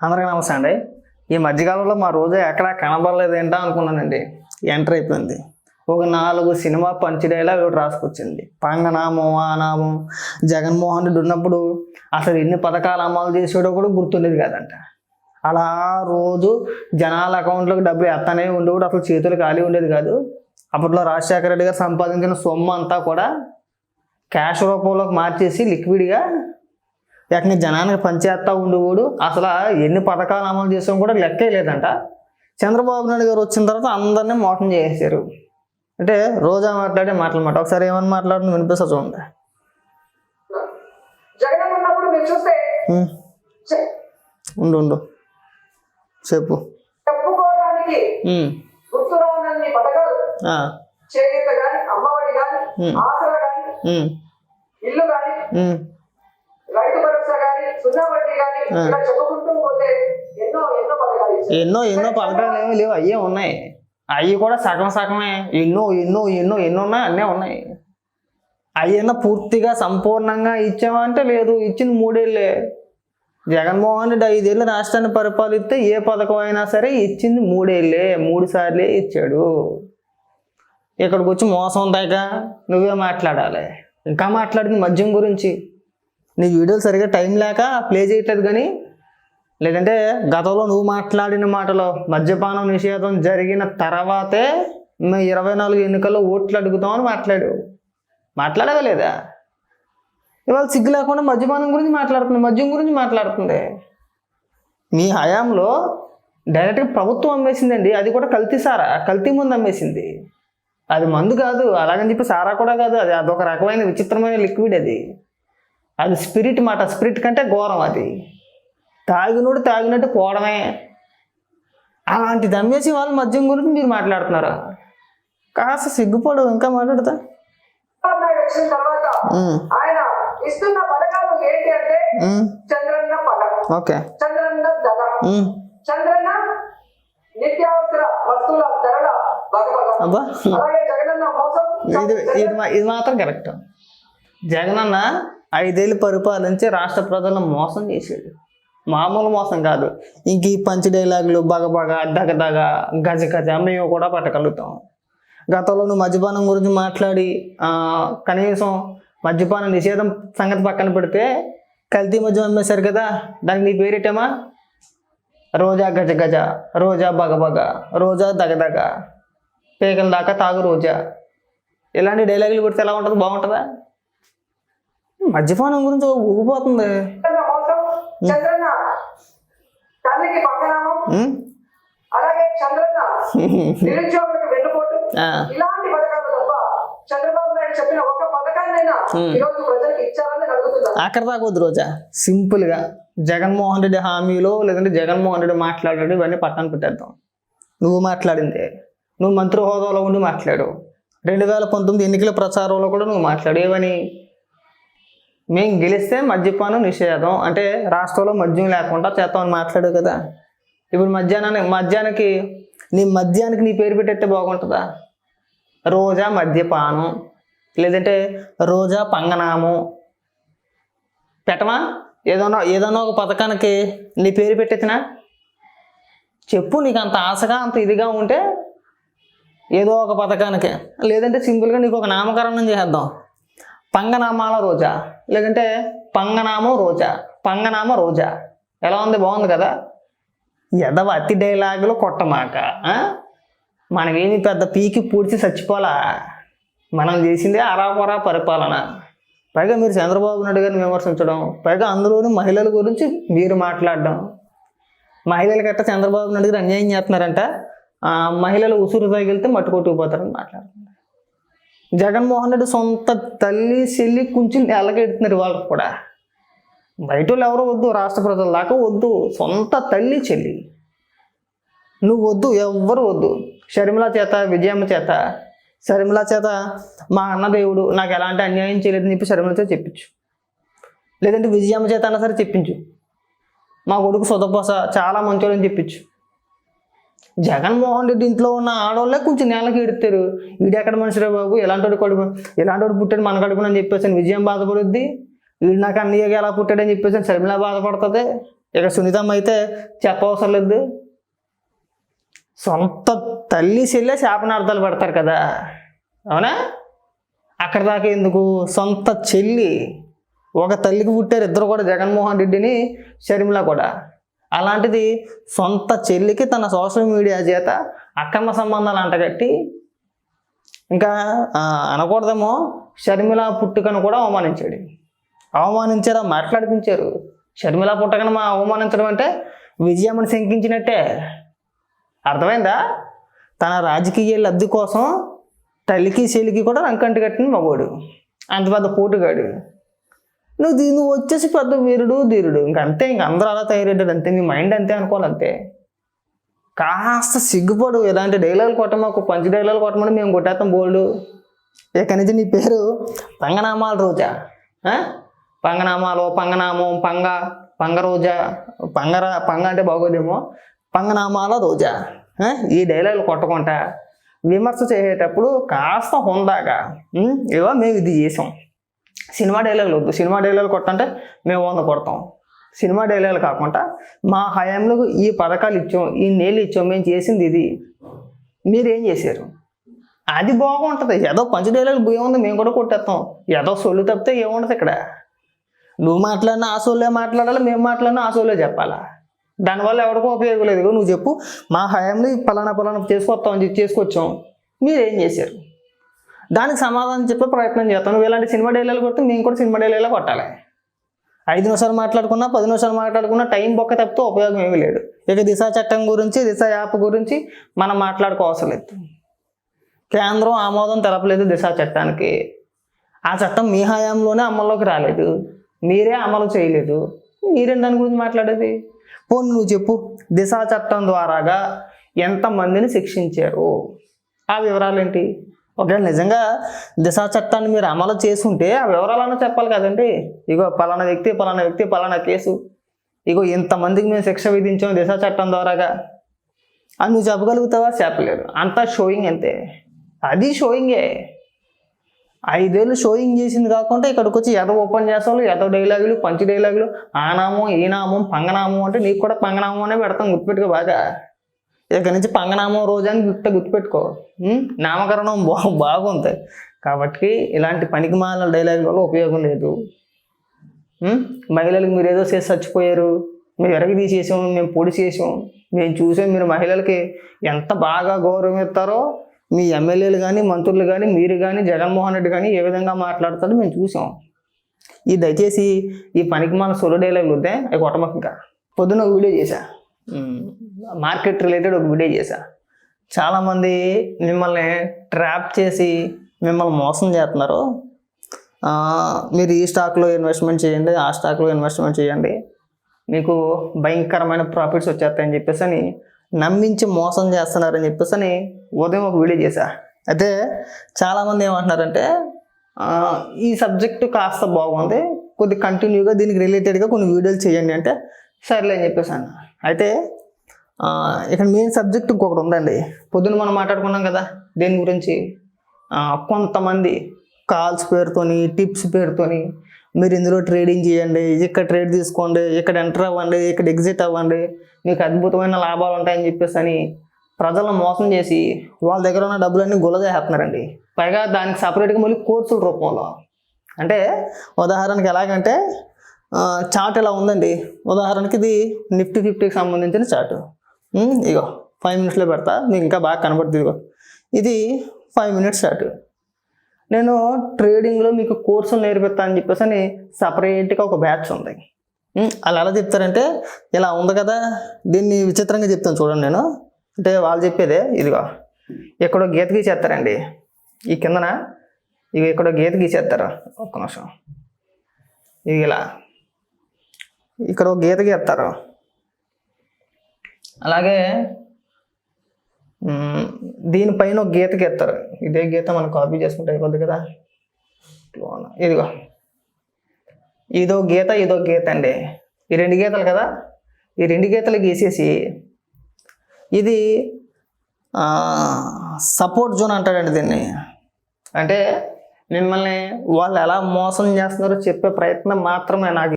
అందరికీ నమస్తే అండి. ఈ మధ్యకాలంలో మా రోజు ఎక్కడ కనబడలేదు ఏంటా అనుకున్నానండి. ఎంటర్ అయిపోయింది. ఒక నాలుగు సినిమా పంచి డైలాగ్ ఒకటి రాసుకొచ్చింది. పంగనామం ఆనామం జగన్మోహన్ రెడ్డి ఉన్నప్పుడు అసలు ఎన్ని పథకాలు అమలు చేసేడో కూడా గుర్తుండేది కాదంట. అలా రోజు జనాల అకౌంట్లోకి డబ్బులు ఎత్తనే కూడా అసలు చేతులు ఖాళీ ఉండేది కాదు. అప్పట్లో రాజశేఖర రెడ్డి గారు సంపాదించిన సొమ్ము అంతా కూడా క్యాష్ రూపంలోకి మార్చేసి లిక్విడ్గా ఏకంగా జనానికి పంచేస్తా ఉండేవాడు? అసలు ఎన్ని పథకాలు అమలు చేసాం కూడా లెక్కే లేదంట. చంద్రబాబు నాయుడు గారు వచ్చిన తర్వాత అందరినీ మోసం చేసేసారు అంటే రోజా మాట్లాడే మాటలన్నమాట. ఒకసారి ఏమని మాట్లాడుతుంది? వినిపిస్తా చూడండి. ఉండు ఉండు. చెప్పు. చేనేత గాని అమ్మఒడి గాని. ఆసరా గాని ఇల్లు గాని ఎన్నో ఎన్నో పథకాలు ఏమీ లేవు. అయ్యే ఉన్నాయి. అవి కూడా సగం సగమే. ఎన్నో ఎన్నో ఎన్నో ఎన్నో ఉన్నాయి అన్నీ ఉన్నాయి. అయ్యన్నా పూర్తిగా సంపూర్ణంగా ఇచ్చామంటే లేదు. ఇచ్చింది మూడేళ్ళే జగన్మోహన్ రెడ్డి ఐదేళ్ళు రాష్ట్రాన్ని పరిపాలిస్తే ఏ పథకం అయినా సరే ఇచ్చింది మూడేళ్ళే మూడు సార్లే ఇచ్చాడు. ఇక్కడికి వచ్చి మోసం దాకా నువ్వే మాట్లాడాలి. ఇంకా మాట్లాడింది మద్యం గురించి. నీ వీడియోలు సరిగ్గా టైం లేక ప్లే చేయట్లేదు కానీ లేదంటే గతంలో నువ్వు మాట్లాడిన మాటలో మద్యపానం నిషేధం జరిగిన తర్వాతే మేము ఇరవై నాలుగు ఎన్నికల్లో ఓట్లు అడుగుతామని మాట్లాడావు. మాట్లాడవా లేదా? ఇవాళ సిగ్గు లేకుండా మద్యపానం గురించి మాట్లాడుతుంది మద్యం గురించి మాట్లాడుతుంది. మీ హయాంలో డైరెక్ట్గా ప్రభుత్వం అమ్మేసిందండి అది కూడా కల్తీ సారా కల్తీ ముందు అమ్మేసింది. అది మందు కాదు అలాగని చెప్పి సారా కూడా కాదు అది అదొక రకమైన విచిత్రమైన లిక్విడ్ అది. అది స్పిరిట్ మాట స్పిరిట్ కంటే ఘోరం అది. తాగినోడు తాగినట్టు పోవడమే. అలాంటి దమ్మేసి వాళ్ళు మద్యం గురించి మీరు మాట్లాడుతున్నారా? కాస్త సిగ్గుపడు ఇంకా మాట్లాడతా? చంద్రబాబు నాయుడు వచ్చిన తర్వాత ఉమ్, ఆయన ఇస్తున్న పథకాలు ఏంటి అంటే ఉమ్, చంద్రన్న పథకం. ఓకే. చంద్రన్న దగ ఉమ్, చంద్రన్న నిత్యావసర వస్తువుల ధరల బగబగ అబ్బా. అలాగే జగనన్న మోసం. ఇది ఇది మా- ఇది మాత్రం కరెక్ట్. జగనన్న ఐదేళ్ళు పరిపాలించి రాష్ట్ర ప్రజలను మోసం చేశాడు మామూలు మోసం కాదు. ఇంక ఈ పంచి డైలాగులు బగబగ దగదగ గజ గజ మేము కూడా పట్టగలుగుతాం గతంలో నువ్వు మద్యపానం గురించి మాట్లాడి కనీసం మద్యపాన నిషేధం సంగతి పక్కన పెడితే కల్తీ మద్యం అమ్మేశారు కదా దానికి నీ పేరేటమా రోజా గజ గజ రోజా బగబగ రోజా దగదగ పేకల దాకా తాగు రోజా. ఇలాంటి డైలాగులు కొడితే ఎలా ఉంటుంది? బాగుంటుందా? మద్యపానం గురించి ఊగిపోతుంది చంద్రన్న మోసం చంద్రన్న తల్లికి పక్కనామం ఉం? అలాగే చంద్రన్న నిరుద్యోగులకు వెన్నుపోటు. ఆ, ఇలాంటి పథకాలు తప్ప చంద్రబాబు నాయుడు చెప్పిన ఒక్క పథకాన్నైనా. ఈరోజు ప్రజలకు ఇచ్చారని అడుగుతున్నారు అక్కడ రోజా. సింపుల్గా జగన్మోహన్ రెడ్డి హామీలో లేదంటే జగన్మోహన్ రెడ్డి మాట్లాడాడు ఇవన్నీ పక్కన పెట్టేద్దాం. నువ్వు మాట్లాడిందే. నువ్వు మంత్రి హోదాలో ఉండి మాట్లాడు. రెండు వేల పంతొమ్మిది ఎన్నికల ప్రచారంలో కూడా నువ్వు మాట్లాడు ఏమని మేము గెలిస్తే మద్యపానం నిషేధం. అంటే రాష్ట్రంలో మద్యం లేకుండా చేద్దామని మాట్లాడు కదా. ఇప్పుడు మధ్యాహ్నానికి మధ్యాహ్నానికి నీ మద్యానికి నీ పేరు పెట్టేస్తే బాగుంటుందా? రోజా మద్యపానం. లేదంటే రోజా పంగనామం. పెట్టమా? ఏదైనా ఏదైనా ఒక పథకానికి నీ పేరు పెట్టేసినా? చెప్పు నీకు అంత ఆశగా అంత ఇదిగా ఉంటే ఏదో ఒక పథకానికి. లేదంటే సింపుల్గా నీకు ఒక నామకరణం చేద్దాం పంగనామాల రోజా. లేదంటే పంగనామం రోజా. పంగనామ రోజా. ఎలా ఉంది? బాగుంది కదా? ఎదవ అతి డైలాగులు కొట్టమాక మనమేమి పెద్ద పీకి పూడ్చి చచ్చిపోలా? మనం చేసిందే అరాపరా పరిపాలన. పైగా మీరు చంద్రబాబు నాయుడు గారిని విమర్శించడం పైగా అందులోని మహిళల గురించి మీరు మాట్లాడడం. మహిళలు గట్ట చంద్రబాబు నాయుడు గారు అన్యాయం చేస్తున్నారంట. ఆ, మహిళలు ఉసురు తగిలితే మట్టుకొట్టుకుపోతారని కొట్టుకుపోతారని జగన్మోహన్ రెడ్డి సొంత తల్లి చెల్లి కొంచెం ఎల్లగెడుతున్నారు వాళ్ళకు కూడా. బయట వాళ్ళు ఎవరు వద్దు రాష్ట్ర ప్రజల దాకా వద్దు. సొంత తల్లి చెల్లి. నువ్వు వద్దు ఎవ్వరు వద్దు. షర్మిల చేత విజయమ్మ చేత. షర్మిల చేత మా అన్నదేవుడు నాకు ఎలాంటి అన్యాయం చేయలేదని చెప్పి షర్మిల చేత చెప్పించు. లేదంటే విజయమ్మ చేత అన్నా సరే చెప్పించు. మా కొడుకు సొదపోస చాలా మంచోడని చెప్పించు. జగన్మోహన్ రెడ్డి ఇంట్లో ఉన్న ఆడవాళ్ళే కొంచెం నేలకి ఎడతారు వీడెక్కడ ఎక్కడ మనిషిరా బాబు? ఎలాంటి కడుపు? ఎలాంటి పుట్టాడు? మన కడుపునని చెప్పేసి విజయం బాధపడుద్ది. వీడు నాకు అన్నయ్యగా ఎలా పుట్టాడని చెప్పేసి శర్మిల బాధపడుతుంది. ఇక సునీతమ్మ అయితే చెప్పవసరం లేదు. సొంత తల్లి చెల్లె శాపనార్థాలు పడతారు కదా. అవునా? అక్కడ దాకా ఎందుకు? సొంత చెల్లి ఒక తల్లికి పుట్టారు ఇద్దరు కూడా జగన్మోహన్ రెడ్డిని షర్మిల కూడా. అలాంటిది సొంత చెల్లికి తన సోషల్ మీడియా చేత అక్రమ సంబంధాలు అంటగట్టి ఇంకా అనకూడదేమో షర్మిల పుట్టుకను కూడా అవమానించాడు. అవమానించారా? మాట్లాడిపించారు. షర్మిల పుట్టకను మా అవమానించడం అంటే విజయమ్మని శంకించినట్టే. అర్థమైందా? తన రాజకీయ లబ్ధి కోసం తల్లికి చెల్లికి కూడా రంకంటి కట్టిన మగోడు. అంత పెద్ద పోటుగాడు. నువ్వు దీ- నువ్వు వచ్చేసి పెద్ద వీరుడు ధీరుడు. ఇంక అంతే ఇంక అందరూ అలా తయారయ్యాడు అంతే. నీ మైండ్ అంతే అనుకోవాలి అంతే. కాస్త సిగ్గుపడు. ఇలాంటి డైలాగులు కొట్టమాకు పంచి డైలాగులు కొట్టమని మేము కొట్టేస్తాం బోల్డు. ఇక నుంచి నీ పేరు? పంగనామాల రోజా? పంగనామాలు పంగనామం పంగ పంగ రోజా? పంగర పంగ అంటే బాగోదేమో. పంగనామాల రోజా? ఈ డైలాగులు కొట్టకుండా విమర్శ చేసేటప్పుడు కాస్త హుందాగా ఏవో మేము ఇది చేసాం. సినిమా డైలాగులు వద్దు. సినిమా డైలాగులు కొట్టంటే మేము వంద కొడతాం. సినిమా డైలాగులు కాకుండా మా హయాంలో ఈ పథకాలు ఇచ్చాం ఈ నీళ్ళు ఇచ్చాం మేము చేసింది ఇది. మీరేం చేశారు? అది బాగుంటుంది. ఏదో పంచ డైలాగులు ఏముంది మేము కూడా కొట్టేస్తాం. ఏదో సొల్లు తప్పితే ఏముండదు ఇక్కడ. నువ్వు మాట్లాడినా ఆ సోలే మాట్లాడాలి మేము మాట్లాడినా ఆ సోలే చెప్పాలా? దానివల్ల ఎవరికో ఉపయోగం లేదు. నువ్వు చెప్పు మా హయాంలో ఈ పలానా పలానా చేసుకొస్తాం అని చెప్పి చేసుకొచ్చాం. మీరేం చేశారు? దానికి సమాధానం చెప్పే ప్రయత్నం చేస్తాం. నువ్వు ఇలాంటి సినిమా డైలాగ్ కొడితే మేము కూడా సినిమా డైలాగ్ కొట్టాలి. ఐదు నిమిషాలు మాట్లాడుకున్నా పది నిమిషాలు మాట్లాడుకున్నా టైం బొక్క తప్పితే ఉపయోగం ఏమీ లేదు. ఇక దిశ చట్టం గురించి దిశ యాప్ గురించి మనం మాట్లాడుకోవసరం లేదు. కేంద్రం ఆమోదం తెలపలేదు దిశ చట్టానికి. ఆ చట్టం మీ హయాంలోనే అమల్లోకి రాలేదు. మీరే అమలు చేయలేదు. మీరే దాని గురించి మాట్లాడేది? పోనీ నువ్వు చెప్పు దిశ చట్టం ద్వారాగా ఎంతమందిని శిక్షించారు? ఆ వివరాలు ఏంటి ఒకవేళ నిజంగా దిశ చట్టాన్ని మీరు అమలు చేసుంటే ఆ వివరాలన్నా చెప్పాలి కదండి. ఇగో పలానా వ్యక్తి పలానా వ్యక్తి పలానా కేసు. ఇగో ఇంతమందికి మేము శిక్ష విధించాం దిశ చట్టం ద్వారాగా. అని నువ్వు చెప్పగలుగుతావా? చెప్పలేదు. అంతా షోయింగ్ అంతే. అది షోయింగే ఐదేళ్ళు షోయింగ్ చేసింది కాకుండా ఇక్కడికి వచ్చి ఎదో ఓపెన్ చేస్తావు? ఎద డైలాగులు పంచి డైలాగులు ఆ నామం ఈ నామం పంగనామం అంటే నీకు కూడా పంగనామం అనే పెడతాం గుర్తుపెట్టుకో బాగా. ఇక నుంచి పంగనామం రోజు అని గుర్తు గుర్తుపెట్టుకో. నామకరణం బా బాగుంది. కాబట్టి ఇలాంటి పనికిమాల డైలాగ్ వల్ల ఉపయోగం లేదు. మహిళలకు మీరు ఏదో చేసి చచ్చిపోయారు. మేము ఎరగి తీసేసాం మేము పొడి చేసాం. మేము చూసాం మీరు మహిళలకి ఎంత బాగా గౌరవం ఇస్తారో మీ ఎమ్మెల్యేలు కానీ మంత్రులు కానీ మీరు కానీ జగన్మోహన్ రెడ్డి కానీ ఏ విధంగా మాట్లాడతారో మేము చూసాం. ఈ దయచేసి ఈ పనికి మన సొలు డైలాగ్ వద్దే అవి కొట్టమక్క ఇంకా పొద్దున్న వీడియో చేశా. మార్కెట్ రిలేటెడ్ ఒక వీడియో చేశా. చాలామంది మిమ్మల్ని ట్రాప్ చేసి మిమ్మల్ని మోసం చేస్తున్నారు. మీరు ఈ స్టాక్లో ఇన్వెస్ట్మెంట్ చేయండి ఆ స్టాక్లో ఇన్వెస్ట్మెంట్ చేయండి. మీకు భయంకరమైన ప్రాఫిట్స్ వచ్చేస్తాయని చెప్పేసి అని నమ్మించి మోసం చేస్తున్నారని చెప్పేసి అని ఉదయం ఒక వీడియో చేశా. అయితే చాలామంది ఏమంటున్నారంటే ఈ సబ్జెక్టు కాస్త బాగుంది కొద్ది కంటిన్యూగా దీనికి రిలేటెడ్గా కొన్ని వీడియోలు చేయండి అంటే సర్లే అని చెప్పేసి అన్నా అయితే ఇక్కడ మెయిన్ సబ్జెక్ట్ ఇంకొకటి ఉందండి. పొద్దున్న మనం మాట్లాడుకున్నాం కదా దేని గురించి? కొంతమంది కాల్స్ పేరుతోని టిప్స్ పేరుతోని మీరు ఇందులో ట్రేడింగ్ చేయండి ఇక్కడ ట్రేడ్ తీసుకోండి ఇక్కడ ఎంటర్ అవ్వండి ఇక్కడ ఎగ్జిట్ అవ్వండి మీకు అద్భుతమైన లాభాలు ఉంటాయని చెప్పేసి అని ప్రజలను మోసం చేసి వాళ్ళ దగ్గర ఉన్న డబ్బులన్నీ గుల్ల చేస్తున్నారండి పైగా దానికి సపరేట్గా మళ్ళీ కోర్సుల రూపంలో. అంటే ఉదాహరణకి ఎలాగంటే చార్ట్ ఇలా ఉందండి? ఉదాహరణకి ఇది నిఫ్టీ ఫిఫ్టీకి సంబంధించిన చార్ట్ ఇగో ఫైవ్ మినిట్స్లో పెడతా మీకు ఇంకా బాగా కనబడుతుంది ఇగో. ఇది ఫైవ్ మినిట్స్ చార్ట్ నేను ట్రేడింగ్లో మీకు కోర్సులు నేర్పిస్తా అని చెప్పేసి అని సపరేట్గా ఒక బ్యాచ్ ఉంది. అలా ఎలా చెప్తారంటే ఇలా ఉంది కదా దీన్ని విచిత్రంగా చెప్తాను చూడండి నేను. అంటే వాళ్ళు చెప్పేదే ఇదిగో. ఎక్కడో గీత గీసేస్తారండి. ఈ కిందన ఇక ఎక్కడో గీత గీసేస్తారు. ఒక్క నిమిషం. ఇది ఇలా. ఇక్కడ ఒక గీత గీస్తారు. అలాగే దీనిపైన ఒక గీత గీస్తారు. ఇదే గీత మనం కాపీ చేసుకుంటే అయిపోద్ది కదా? ఇదిగో. ఇదో గీత ఇదో గీత అండి. ఈ రెండు గీతలు కదా? ఈ రెండు గీతలు గీసేసి ఇది సపోర్ట్ జోన్ అంటాడండి దీన్ని. అంటే మిమ్మల్ని వాళ్ళు ఎలా మోసం చేస్తున్నారో చెప్పే ప్రయత్నం మాత్రమే నాకు